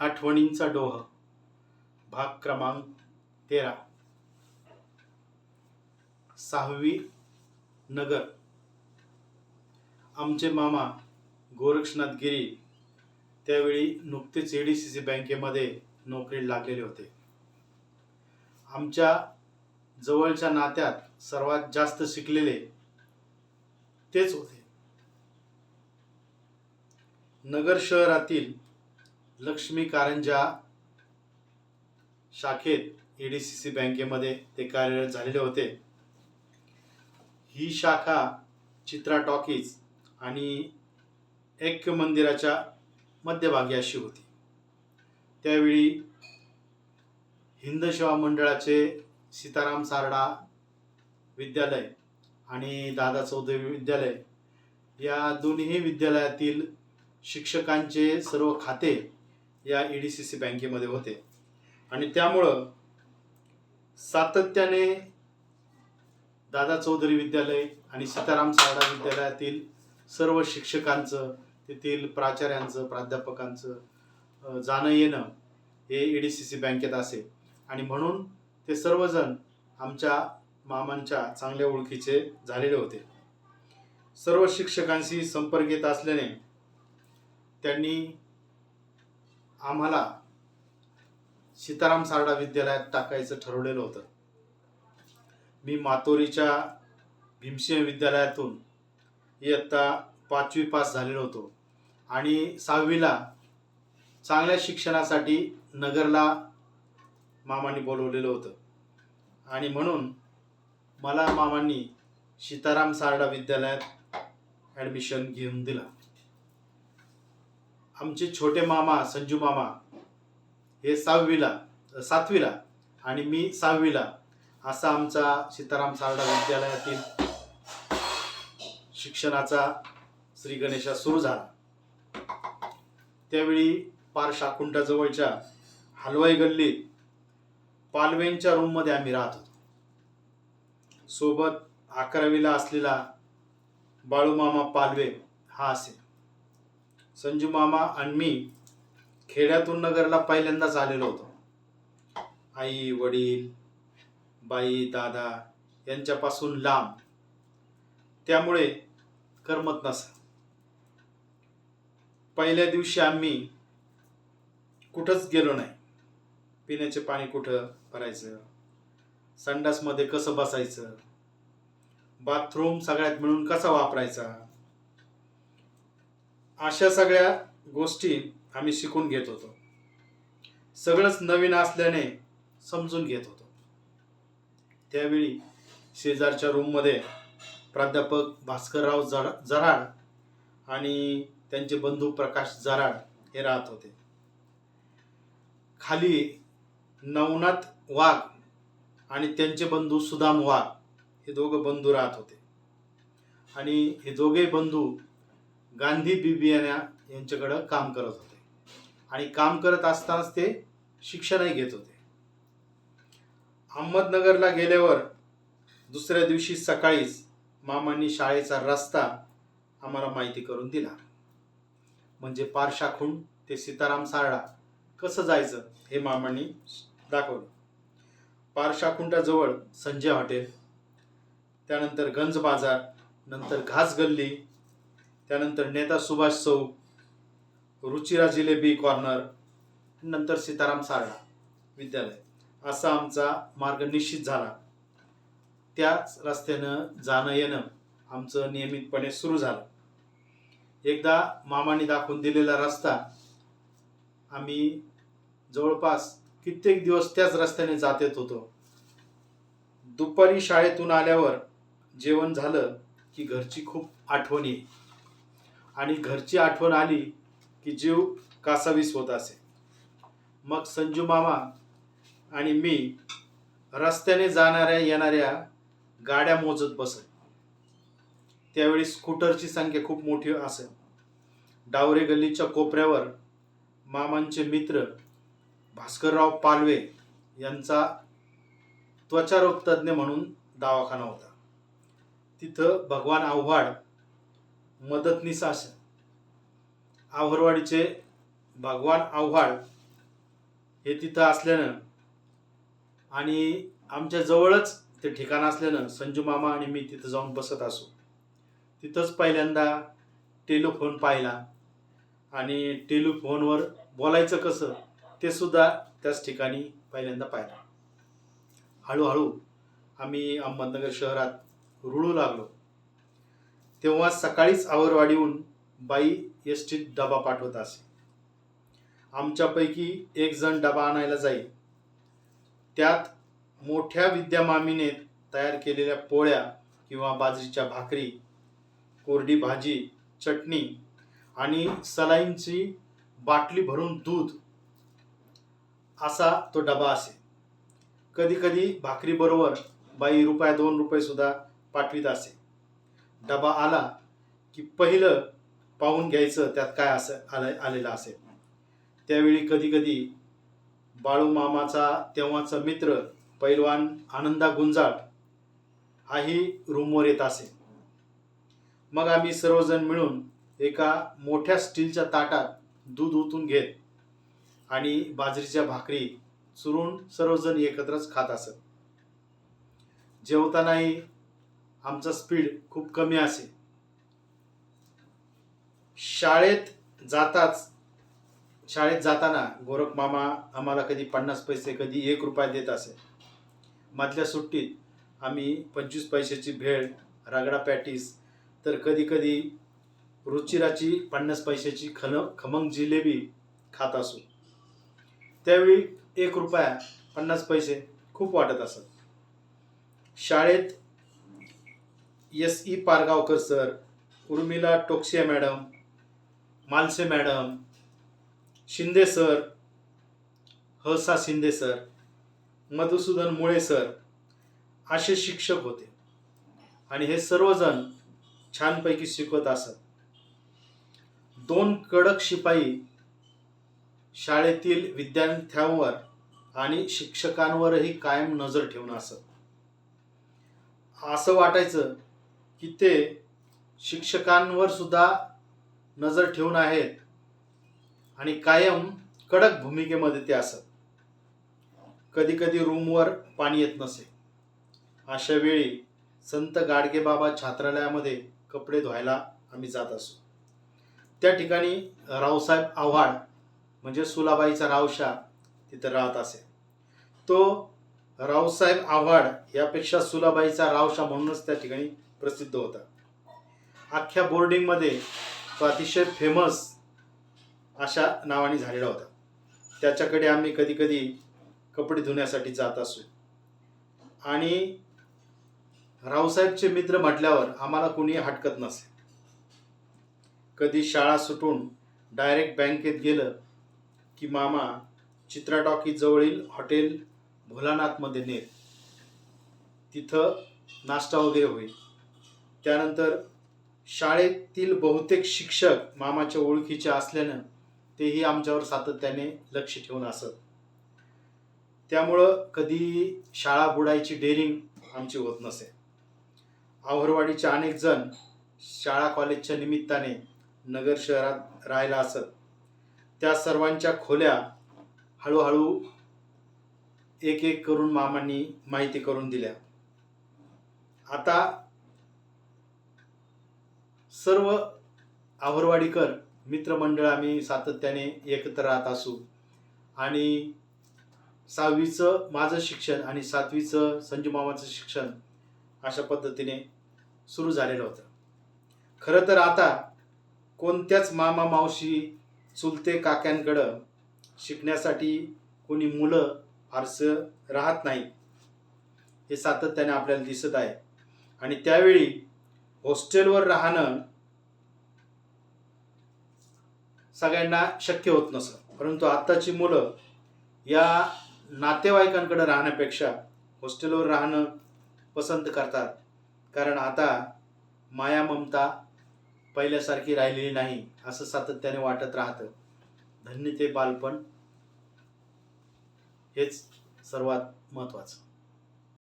आठवणींचा डोह भाग क्रमांक तेरा. सहावी नगर. आमचे मामा गोरक्षनाथ गिरी त्यावेळी नुकतेच ए डी सी सी बँकेमध्ये नोकरीला लागलेले होते. आमच्या जवळच्या नात्यात सर्वात जास्त शिकलेले तेच होते. नगर शहरातील लक्ष्मी कारंजा शाखेत एडीसीसी डी सी सी बँकेमध्ये ते कार्यरत झालेले होते. ही शाखा चित्रा टॉकीज आणि ऐक्य मंदिराच्या मध्यभागी अशी होती. त्यावेळी हिंद सेवा मंडळाचे सीताराम सारडा विद्यालय आणि दादा चौधरी विद्यालय या दोन्ही विद्यालयातील शिक्षकांचे सर्व खाते या ई डी सी सी बँकेमध्ये होते. आणि त्यामुळं सातत्याने दादा चौधरी विद्यालय आणि सीताराम सारडा विद्यालयातील सर्व शिक्षकांचं तेथील प्राचार्यांचं प्राध्यापकांचं जाणं येणं हे ई डी सी सी बँकेत असे. आणि म्हणून ते सर्वजण आमच्या मामांच्या चांगल्या ओळखीचे झालेले होते. सर्व शिक्षकांशी संपर्क येत असल्याने त्यांनी आम्हाला सीताराम सारडा विद्यालयात टाकायचं ठरवलेलं होतं. मी मातोरीच्या भीमसिंह विद्यालयातून इयत्ता पाचवी पास झालेलो होतो. आणि सहावीला चांगल्या शिक्षणासाठी नगरला मामांनी बोलवलेलं होतं. आणि म्हणून मला मामांनी सीताराम सारडा विद्यालयात ॲडमिशन घेऊन दिला. आमचे छोटे मामा संजू मामा हे सहावीला सातवीला आणि मी सहावीला असा आमचा सीताराम सारडा विद्यालयातील शिक्षणाचा श्री गणेशा सुरू झाला. त्यावेळी पार शाकुंटाजवळच्या हलवाई गल्लीत पालवेंच्या रूममध्ये आम्ही राहत होतो. सोबत अकरावीला असलेला बाळूमामा पालवे हा असे. संजू मामा आणि मी खेड्यातून नगरला पहिल्यांदाच आलेलो होतो. आई वडील बाई दादा यांच्यापासून लांब. त्यामुळे करमत नस. पहिल्या दिवशी आम्ही कुठंच गेलो नाही. पिण्याचे पाणी कुठं भरायचं? संडासमध्ये कसं बसायचं? बाथरूम सगळ्यात मिळून कसा वापरायचा? अशा सगळ्या गोष्टी आम्ही शिकून घेत होतो. सगळंच नवीन असल्याने समजून घेत होतो. त्यावेळी शेजारच्या रूममध्ये प्राध्यापक भास्करराव जरा जराड आणि त्यांचे बंधू प्रकाश जराड हे राहत होते. खाली नवनाथ वाघ आणि त्यांचे बंधू सुदाम वाघ हे दोघं बंधू राहत होते. आणि हे दोघे बंधू गांधी बिबियाना यांच्याकडं काम करत होते. आणि काम करत असतानाच ते शिक्षणही घेत होते. अहमदनगरला गेल्यावर दुसऱ्या दिवशी सकाळीच मामांनी शाळेचा रस्ता आम्हाला माहिती करून दिला. म्हणजे पारशाखून ते सीताराम सारडा कसं जायचं हे मामांनी दाखवलं. पारशाखुंटाजवळ संजय हॉटेल त्यानंतर गंज बाजार नंतर घास गल्ली त्यानंतर नेता सुभाष चौक रुचिरा जिलेबी कॉर्नर नंतर सीताराम सारडा विद्यालय. असा आमचा मार्ग निश्चित झाला. त्याच रस्त्यानं जाणं येणं आमचं नियमितपणे सुरू झालं. एकदा मामाने दाखवून दिलेला रस्ता आम्ही जवळपास कित्येक दिवस त्याच रस्त्याने जात येत होतो. दुपारी शाळेतून आल्यावर जेवण झालं की घरची खूप आठवण आणि घरची आठवण आली की जीव कासावीस होत असे. मग संजू मामा आणि मी रस्त्याने जाणाऱ्या येणाऱ्या गाड्या मोजत बसत त्यावेळी स्कूटरची संख्या खूप मोठी असे डावरे गल्लीच्या कोपऱ्यावर मामांचे मित्र भास्करराव पालवे यांचा त्वचारोग तज्ज्ञ म्हणून दवाखाना होता. तिथं भगवान आव्हाड मदतनीस असं. आवरवाडीचे भगवान आव्हाड हे तिथं असल्यानं आणि आमच्या जवळच ते ठिकाण असल्यानं संजू मामा आणि मी तिथं जाऊन बसत असो. तिथंच पहिल्यांदा टेलिफोन पाहिला आणि टेलिफोनवर बोलायचं कसं ते सुद्धा त्याच ठिकाणी पहिल्यांदा पाहिलं. हळूहळू आम्ही अहमदनगर शहरात रुळू लागलो. तेव्हा सकाळीच आवरवाडीहून बाई एस टीत डबा पाठवत असे. आमच्यापैकी एक जण डबा आणायला जाई त्यात मोठ्या विद्यामामीने तयार केलेल्या पोळ्या किंवा बाजरीच्या भाकरी कोरडी भाजी चटणी आणि सलाईंची बाटली भरून दूध असा तो डबा असे. कधी कधी भाकरीबरोबर बाई रुपया दोन रुपये सुद्धा पाठवीत असे. डबा आला की पहिलं पाहून घ्यायचं त्यात काय असं आलं आलेलं असेल. त्यावेळी कधीकधी बाळू मामाचा तेव्हाचा मित्र पैलवान आनंदा गुंजाट हाही रूमवर येत असे. मग आम्ही सर्वजण मिळून एका मोठ्या स्टीलच्या ताटात दूध ओतून घेत आणि बाजरीच्या भाकरी चुरून सर्वजण एकत्रच खात असत. जेवतानाही आमचा स्पीड खूप कमी असे शाळेत जाताच शाळेत जाताना गोरख मामा आम्हाला कधी पन्नास पैसे कधी एक रुपया देत असे मधल्या सुट्टीत आम्ही पंचवीस पैशाची भेळ रगडा पॅटीस तर कधी कधी रुचिराची पन्नास पैशाची खन खमंग जिलेबी खात असू. त्यावेळी एक रुपया पन्नास पैसे खूप वाटत असत. शाळेत S E Pargaonkar sir Urmila Toksiya madam Malse madam Shinde sir हसा शिंदे सर मधुसूदन मुळे सर असे शिक्षक होते. आणि हे सर्वजण छानपैकी शिकवत असत. दोन कडक शिपाई शाळेतील विद्यार्थ्यांवर आणि शिक्षकांवरही कायम नजर ठेवून असत. असं वाटायचं की ते शिक्षकांवर सुद्धा नजर ठेवून आहेत आणि कायम कडक भूमिकेमध्ये ते असत. कधी कधी रूमवर पाणी येत नसे. अशा वेळी संत गाडगेबाबा छात्रालयामध्ये कपडे धुवायला आम्ही जात असू. त्या ठिकाणी रावसाहेब आव्हाड म्हणजे सुलाबाईचा रावशा तिथं राहत असे. तो रावसाहेब आव्हाड यापेक्षा सुलाबाईचा रावशा म्हणूनच त्या ठिकाणी प्रसिद्ध होता. अख्ख्या बोर्डिंगमध्ये तो अतिशय फेमस अशा नावाने झालेला होता. त्याच्याकडे आम्ही कधी कधी कपडे धुण्यासाठी जात असू. आणि रावसाहेबचे मित्र म्हटल्यावर आम्हाला कुणी हटकत नसे. कधी शाळा सुटून डायरेक्ट बँकेत गेलं की मामा चित्रा टॉकीजवळील हॉटेल भोलानाथमध्ये नेत. तिथं नाश्ता वगैरे होईल. त्यानंतर शाळेतील बहुतेक शिक्षक मामाच्या ओळखीचे असल्यानं तेही आमच्यावर सातत्याने लक्ष ठेवून असत. त्यामुळं कधी शाळा बुडायची डेरिंग आमची होत नसे. आवरवाडीचे अनेक जण शाळा कॉलेजच्या निमित्ताने नगर शहरात राहायला असत. त्या सर्वांच्या खोल्या हळूहळू एक एक करून मामांनी माहिती करून दिल्या. आता सर्व आवरवाडीकर मित्रमंडळ आम्ही सातत्याने एकत्र राहत असू. आणि सहावीचं माझं शिक्षण आणि सातवीचं संजू मामाचं शिक्षण अशा पद्धतीने सुरू झालेलं होतं. खरं तर आता कोणत्याच मामा मावशी चुलते काक्यांकडं शिकण्यासाठी कोणी मुलं फारसं राहत नाही हे सातत्याने आपल्याला दिसत आहे. आणि त्यावेळी हॉस्टेलवर राहणं सगळ्यांना शक्य होत नसं. परंतु आत्ताची मुलं या नातेवाईकांकडे राहण्यापेक्षा हॉस्टेलवर राहणं पसंत करतात. कारण आता माया ममता पहिल्यासारखी राहिलेली नाही असं सातत्याने वाटत राहतं. धन्य ते बालपण. हेच सर्वात महत्त्वाचं.